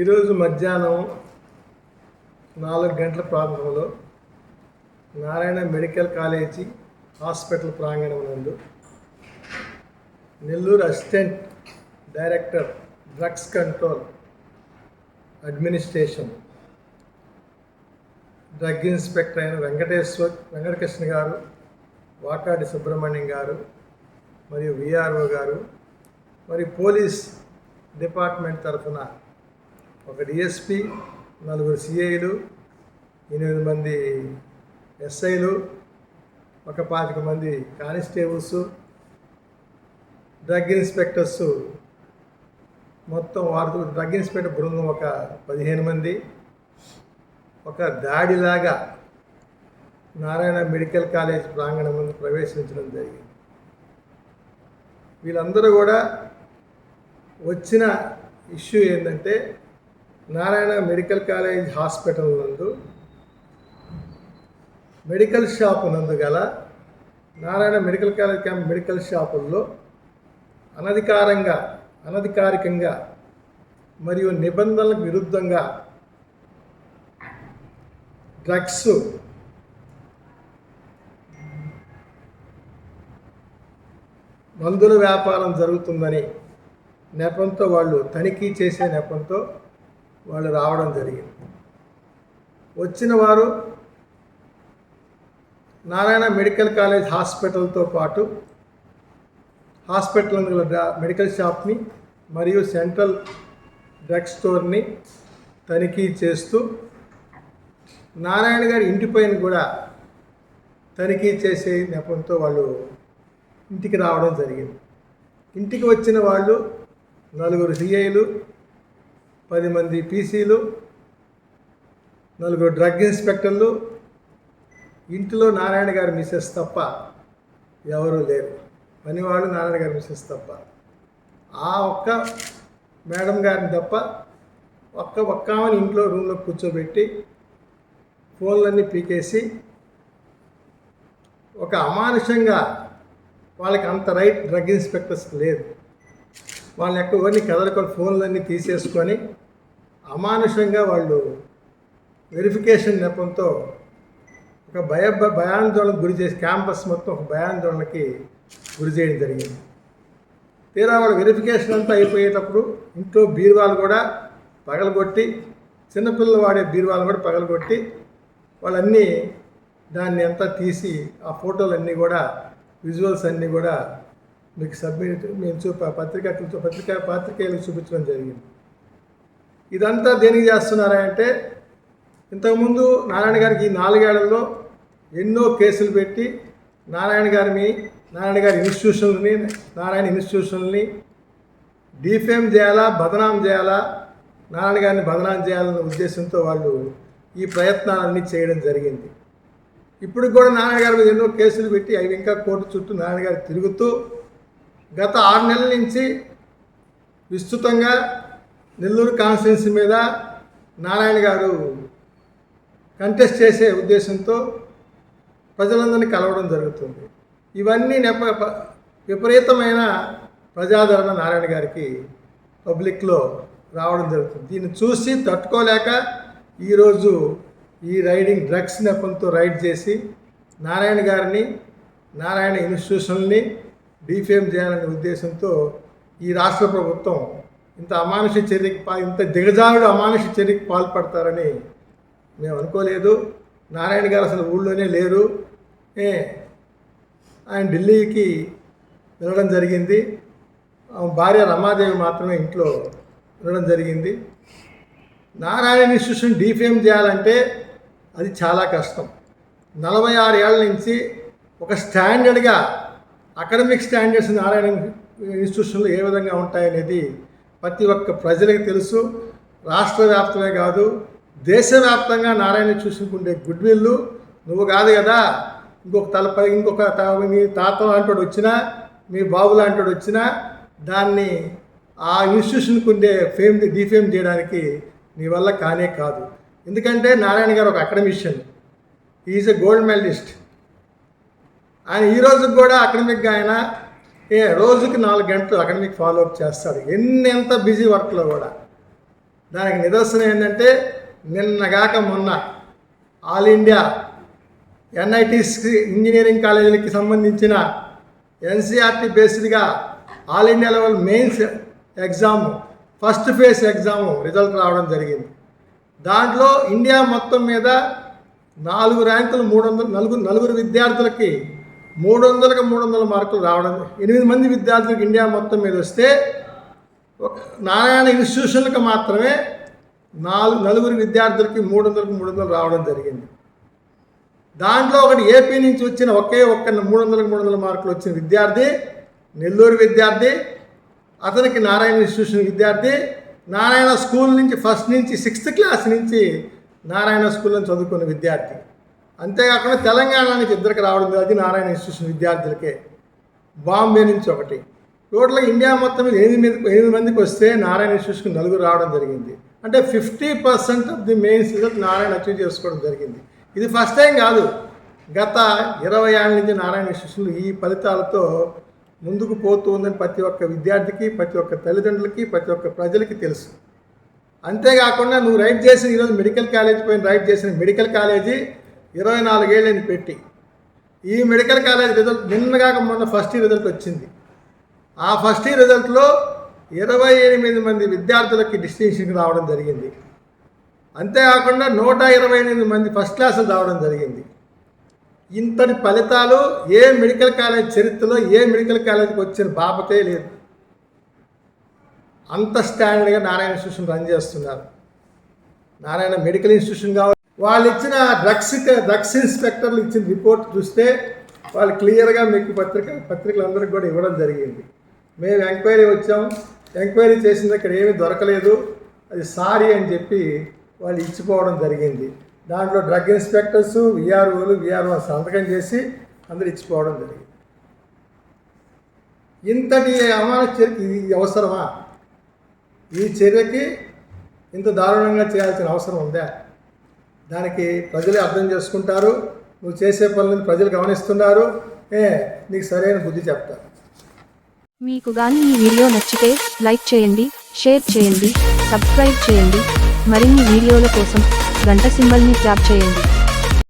ఈరోజు మధ్యాహ్నం నాలుగు గంటల ప్రాంతంలో నారాయణ మెడికల్ కాలేజీ హాస్పిటల్ ప్రాంగణం నందు Nellore assistant director drugs control administration drug inspector అయిన వెంకటేశ్వర్ వెంకటకృష్ణ గారు వాకాడి సుబ్రహ్మణ్యం గారు మరియు విఆర్ఓ గారు మరి పోలీస్ డిపార్ట్మెంట్ తరఫున ఒక డిఎస్పి నలుగురు సిఐలు ఎనిమిది మంది ఎస్ఐలు ఒక పాతిక మంది కానిస్టేబుల్స్ డ్రగ్ ఇన్స్పెక్టర్స్. మొత్తం వారు డ్రగ్ ఇన్స్పెక్టర్ బృందం ఒక పదిహేను మంది. ఒక దాడిలాగా నారాయణ మెడికల్ కాలేజ్ ప్రాంగణం ముందు ప్రవేశించడం జరిగింది. వీళ్ళందరూ కూడా వచ్చిన ఇష్యూ ఏంటంటే నారాయణ మెడికల్ కాలేజ్ హాస్పిటల్ నందు మెడికల్ షాప్ నందు గల Narayana medical college camp medical షాపుల్లో అనధికారంగా అనధికారికంగా మరియు నిబంధనలకు విరుద్ధంగా డ్రగ్స్ మందుల వ్యాపారం జరుగుతుందని నెపంతో వాళ్ళు తనిఖీ చేసే నెపంతో వాళ్ళు రావడం జరిగింది. వచ్చిన వారు నారాయణ మెడికల్ కాలేజ్ హాస్పిటల్తో పాటు హాస్పిటల్ గల డ్రా- మెడికల్ షాప్ని మరియు సెంట్రల్ డ్రగ్ స్టోర్ని తనిఖీ చేస్తూ నారాయణ గారి ఇంటి పైన కూడా తనిఖీ చేసే నెపంతో వాళ్ళు ఇంటికి రావడం జరిగింది. ఇంటికి వచ్చిన వాళ్ళు నలుగురు సిఐలు పది మంది పీసీలు నలుగురు డ్రగ్ ఇన్స్పెక్టర్లు ఇంటిలో నారాయణ గారి మిసెస్ తప్ప ఎవరూ లేరు. పనివాళ్ళు నారాయణ గారి మిసెస్ తప్ప. ఆ ఒక్క మేడం గారిని తప్ప ఒక్క ఒక్క ఆమెను ఇంట్లో రూమ్లో కూర్చోబెట్టి ఫోన్లన్నీ పీకేసి ఒక అమానుషంగా వాళ్ళకి అంత రైట్ డ్రగ్ ఇన్స్పెక్టర్స్ లేదు. వాళ్ళ యొక్క ఎవరిని కదలకొని ఫోన్లన్నీ తీసేసుకొని అమానుషంగా వాళ్ళు వెరిఫికేషన్ నెపంతో ఒక భయ భయాందోళనకు గురి చేసి క్యాంపస్ మొత్తం ఒక భయాందోళనకి గురి చేయడం జరిగింది. తీరా వాళ్ళ వెరిఫికేషన్ అంతా అయిపోయేటప్పుడు ఇంట్లో బీరువాలు కూడా పగలగొట్టి చిన్నపిల్లలు వాడే బీరువాలు కూడా పగలగొట్టి వాళ్ళన్నీ దాన్ని అంతా తీసి ఆ ఫోటోలన్నీ కూడా విజువల్స్ అన్నీ కూడా మీకు సబ్మిట్ మేము చూప పత్రికా పత్రిక పాత్రికేయులకు చూపించడం జరిగింది. ఇదంతా దేనికి చేస్తున్నారంటే ఇంతకుముందు నారాయణ గారికి ఈ నాలుగేళ్ళలో ఎన్నో కేసులు పెట్టి నారాయణ గారిని నారాయణ గారి ఇన్స్టిట్యూషన్ని నారాయణ ఇన్స్టిట్యూషన్ని డిఫేమ్ చేయాలా బదనాం చేయాలా నారాయణ గారిని బదనాం చేయాలన్న ఉద్దేశంతో వాళ్ళు ఈ ప్రయత్నాలన్నీ చేయడం జరిగింది. ఇప్పుడు కూడా నారాయణ గారి మీద ఎన్నో కేసులు పెట్టి అవి ఇంకా కోర్టు చుట్టూ నారాయణ గారు తిరుగుతూ గత ఆరు నెలల నుంచి విస్తృతంగా నెల్లూరు కాన్స్టిట్యున్సీ మీద నారాయణ గారు కంటెస్ట్ చేసే ఉద్దేశంతో ప్రజలందరినీ కలవడం జరుగుతుంది. ఇవన్నీ నెప విపరీతమైన ప్రజాదరణ నారాయణ గారికి పబ్లిక్లో రావడం జరుగుతుంది. దీన్ని చూసి తట్టుకోలేక ఈరోజు ఈ రైడింగ్ డ్రగ్స్ నెపంతో రైడ్ చేసి నారాయణ గారిని నారాయణ ఇన్స్టిట్యూషన్ని డిఫేమ్ చేయాలనే ఉద్దేశంతో ఈ రాష్ట్ర ప్రభుత్వం ఇంత అమానుష చర్యకి పా ఇంత దిగజారుడు అమానుష చర్యకి పాల్పడతారని మేము అనుకోలేదు. నారాయణ గారు అసలు ఊళ్ళోనే లేరు. ఏ ఆయన ఢిల్లీకి వెళ్ళడం జరిగింది. భార్య రమాదేవి మాత్రమే ఇంట్లో ఉండడం జరిగింది. నారాయణ ఇన్స్టిట్యూషన్ డిఫేమ్ చేయాలంటే అది చాలా కష్టం. నలభై ఆరు ఏళ్ళ నుంచి ఒక స్టాండర్డ్గా అకాడమిక్ స్టాండర్డ్స్ నారాయణ ఇన్స్టిట్యూషన్లో ఏ విధంగా ఉంటాయనేది ప్రతి ఒక్క ప్రజలకు తెలుసు రాష్ట్ర వ్యాప్తమే కాదు దేశవ్యాప్తంగా నారాయణ చూసుకుంటే ఉండే గుడ్ విల్లు. నువ్వు కాదు కదా ఇంకొక తలపై ఇంకొక మీ తాత లాంటి వచ్చినా మీ బాబు లాంటి వచ్చినా దాన్ని ఆ ఇన్స్టిట్యూషన్కి ఉండే ఫేమ్ డిఫేమ్ చేయడానికి నీ వల్ల కానే కాదు. ఎందుకంటే నారాయణ గారు ఒక academician is a gold medalist ఆయన ఈ రోజుకి కూడా అకాడమిక్గా ఆయన ఏ రోజుకి నాలుగు గంటలు అకాడమిక్ ఫాలో అప్ చేస్తాడు. ఎంత బిజీ వర్క్లో కూడా. దానికి నిదర్శనం ఏంటంటే నిన్నగాక మొన్న ఆల్ ఇండియా ఎన్ఐటీస్ ఇంజనీరింగ్ కాలేజీలకి సంబంధించిన NCERT బేస్డ్గా all India level mains exam first phase exam result రావడం జరిగింది. దాంట్లో ఇండియా మొత్తం మీద నాలుగు ర్యాంకులు మూడు వందల నలుగురు నలుగురు విద్యార్థులకి మూడు వందలకు మూడు వందల మార్కులు రావడం. ఎనిమిది మంది విద్యార్థులకు ఇండియా మొత్తం మీద వస్తే నారాయణ ఇన్స్టిట్యూషన్లకు మాత్రమే నాలుగు నలుగురు విద్యార్థులకి మూడు వందలకు మూడు వందలు రావడం జరిగింది. దాంట్లో ఒకటి ఏపీ నుంచి వచ్చిన ఒకే ఒక్క మూడు వందలకు మూడు వందల మార్కులు వచ్చిన విద్యార్థి నెల్లూరు విద్యార్థి అతనికి నారాయణ ఇన్స్టిట్యూషన్ విద్యార్థి నారాయణ స్కూల్ నుంచి ఫస్ట్ నుంచి సిక్స్త్ క్లాస్ నుంచి నారాయణ స్కూల్లో చదువుకున్న విద్యార్థి. అంతేకాకుండా తెలంగాణ నుంచి ఇద్దరికి రావడం అది నారాయణ ఇన్స్టిట్యూషన్ విద్యార్థులకే. బాంబే నుంచి ఒకటి. టోటల్గా ఇండియా మొత్తం మీద ఎనిమిది మీద ఎనిమిది మందికి వస్తే నారాయణ ఇన్స్టిట్యూషన్ నలుగురు రావడం జరిగింది. అంటే fifty percent of the mains result Narayana achieve చేసుకోవడం జరిగింది. ఇది ఫస్ట్ టైం కాదు. గత ఇరవై ఏళ్ళ నుంచి నారాయణ ఇన్స్టిట్యూషన్లు ఈ ఫలితాలతో ముందుకు పోతూ ఉందని ప్రతి ఒక్క విద్యార్థికి ప్రతి ఒక్క తల్లిదండ్రులకి ప్రతి ఒక్క ప్రజలకి తెలుసు. అంతేకాకుండా నువ్వు రైట్ చేసిన ఈరోజు మెడికల్ కాలేజ్ పోయిన రైట్ చేసిన మెడికల్ కాలేజీ ఇరవై నాలుగేళ్ళని పెట్టి ఈ మెడికల్ కాలేజ్ రిజల్ట్ నిన్నగాక మొన్న ఫస్ట్ ఇయర్ రిజల్ట్ వచ్చింది. ఆ ఫస్ట్ ఇయర్ రిజల్ట్లో ఇరవై ఎనిమిది మంది విద్యార్థులకి డిస్టింక్షన్ రావడం జరిగింది. అంతేకాకుండా నూట ఇరవై ఎనిమిది మంది ఫస్ట్ క్లాసులు రావడం జరిగింది. ఇంతటి ఫలితాలు ఏ మెడికల్ కాలేజ్ చరిత్రలో ఏ మెడికల్ కాలేజీకి వచ్చిన బాపతే లేదు. అంత స్టాండర్డ్గా నారాయణ ఇన్స్టిట్యూషన్ రన్ చేస్తున్నారు. నారాయణ మెడికల్ ఇన్స్టిట్యూషన్ కావాలి వాళ్ళు ఇచ్చిన డ్రగ్స్ డ్రగ్స్ ఇన్స్పెక్టర్లు ఇచ్చిన రిపోర్ట్ చూస్తే వాళ్ళు క్లియర్గా మీకు పత్రిక పత్రికలందరికీ కూడా ఇవ్వడం జరిగింది. మేము ఎంక్వైరీ వచ్చాం. ఎంక్వైరీ చేసిన ఇక్కడ ఏమీ దొరకలేదు. అది సారీ అని చెప్పి వాళ్ళు ఇచ్చిపోవడం జరిగింది. దాంట్లో డ్రగ్ ఇన్స్పెక్టర్స్ విఆర్ఓలు విఆర్ఓ సంతకం చేసి అందరు ఇచ్చిపోవడం జరిగింది. ఇంతటి అమాన చర్యకి ఇది అవసరమా? ఈ చర్యకి ఇంత దారుణంగా చేయాల్సిన అవసరం ఉందా? దానికి ప్రజలే అర్థం చేసుకుంటారు. నువ్వు చేసే పనులను ప్రజలు గమనిస్తున్నారు. ఏ నీకు సరైన బుద్ధి చెప్తారు మీకు కానీ ఈ వీడియో నచ్చితే లైక్ చేయండి షేర్ చేయండి సబ్స్క్రైబ్ చేయండి. మరిన్ని వీడియోల కోసం గంట సింబల్ని ట్యాప్ చేయండి.